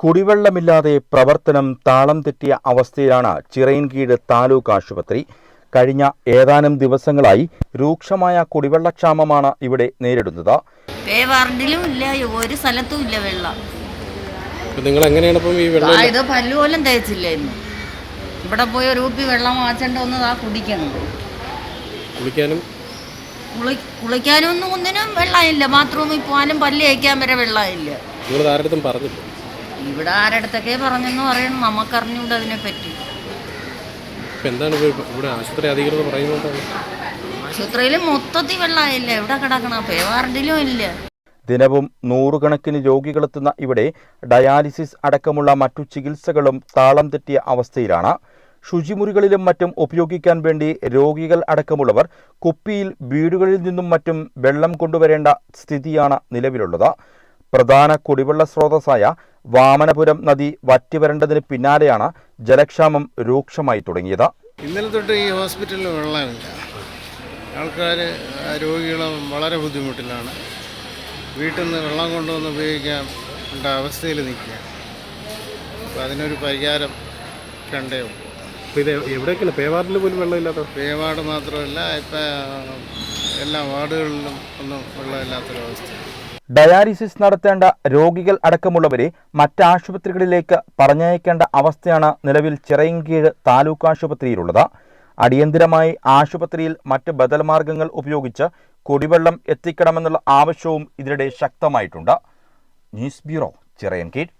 കുടിവെള്ളമില്ലാതെ പ്രവർത്തനം താളം തെറ്റിയ അവസ്ഥയിലാണ് ചിറയിൻകീട് താലൂക്ക് ആശുപത്രി. കഴിഞ്ഞ ഏതാനും ദിവസങ്ങളായി രൂക്ഷമായ കുടിവെള്ളക്ഷാമമാണ് ഇവിടെ നേരിടുന്നത്. വാർഡിലും ഇല്ല. ഒരു സ്ഥലത്തും ഇല്ല വെള്ളം. ഇപ്പം നിങ്ങൾ എങ്ങനെയാണ് ഇപ്പം ഈ വെള്ളം ആ, ഇത് പല്ല് പോലും ഇന്ന് ഇവിടെ പോയി ഒരു കുപ്പി വെള്ളം വാച്ചണ്ട ഒന്ന് ആ കുടിക്കണം. കുളിക്കാനും? കുളി കുളിക്കാനൊന്നും ഒന്നിനും വെള്ളമില്ല. ബാത്റൂമിൽ പോകാനും പല്ല് തേക്കാൻ വരെ വെള്ളമില്ല. നിങ്ങൾ ആരുടെ പറഞ്ഞില്ല? ഇവിടെ ആരടുത്തൊക്കെ പറഞ്ഞെന്ന് പറയണം. നമുക്കറിഞ്ഞൂടെ അതിനെപ്പറ്റി പറ്റി. എന്താണ് ഇവിടെ ആശുപത്രി അധികൃതർ പറയുന്നത് ആശുപത്രിയിൽ മൊത്തത്തിൽ വെള്ളമായില്ല. എവിടെ കിടക്കണം? പേ വാർഡിലും ഇല്ല. ദിനവും നൂറുകണക്കിന് രോഗികളെത്തുന്ന ഇവിടെ ഡയാലിസിസ് അടക്കമുള്ള മറ്റു ചികിത്സകളും താളം തെറ്റിയ അവസ്ഥയിലാണ്. ശുചിമുറികളിലും മറ്റും ഉപയോഗിക്കാൻ വേണ്ടി രോഗികൾ അടക്കമുള്ളവർ കുപ്പിയിൽ വീടുകളിൽ നിന്നും മറ്റും വെള്ളം കൊണ്ടുവരേണ്ട സ്ഥിതിയാണ് നിലവിലുള്ളത്. പ്രധാന കുടിവെള്ള സ്രോതസ്സായ വാമനപുരം നദി വറ്റിവരേണ്ടതിന് പിന്നാലെയാണ് ജലക്ഷാമം രൂക്ഷമായി തുടങ്ങിയത്. ഇന്നലെ തൊട്ട് ഈ ഹോസ്പിറ്റലിൽ വെള്ളമില്ല. ആൾക്കാർ രോഗികളും വളരെ ബുദ്ധിമുട്ടിലാണ്. വീട്ടിൽ നിന്ന് വെള്ളം കൊണ്ടുവന്ന് ഉപയോഗിക്കാൻ ഉണ്ട അവസ്ഥയിൽ നിൽക്കുക. അപ്പോൾ അതിനൊരു പരിഹാരം കണ്ടേ ഉള്ളൂ. ഇത് എവിടെയൊക്കെയാണ് പേവാർഡിൽ പോലും വെള്ളമില്ലാത്ത പേവാട് മാത്രമല്ല ഇപ്പം എല്ലാ വാർഡുകളിലും ഒന്നും വെള്ളമില്ലാത്തൊരവസ്ഥ. ഡയാലിസിസ് നടത്തേണ്ട രോഗികൾ അടക്കമുള്ളവരെ മറ്റ് ആശുപത്രികളിലേക്ക് പറഞ്ഞയക്കേണ്ട അവസ്ഥയാണ് നിലവിൽ ചിറയൻകീഴ് താലൂക്ക് ആശുപത്രിയിലുള്ളത്. അടിയന്തിരമായി ആശുപത്രിയിൽ മറ്റ് ബദൽ മാർഗങ്ങൾ ഉപയോഗിച്ച് കുടിവെള്ളം എത്തിക്കണമെന്നുള്ള ആവശ്യവും ഇതിനിടെ ശക്തമായിട്ടുണ്ട്. News bureau Chirayinkeezhu.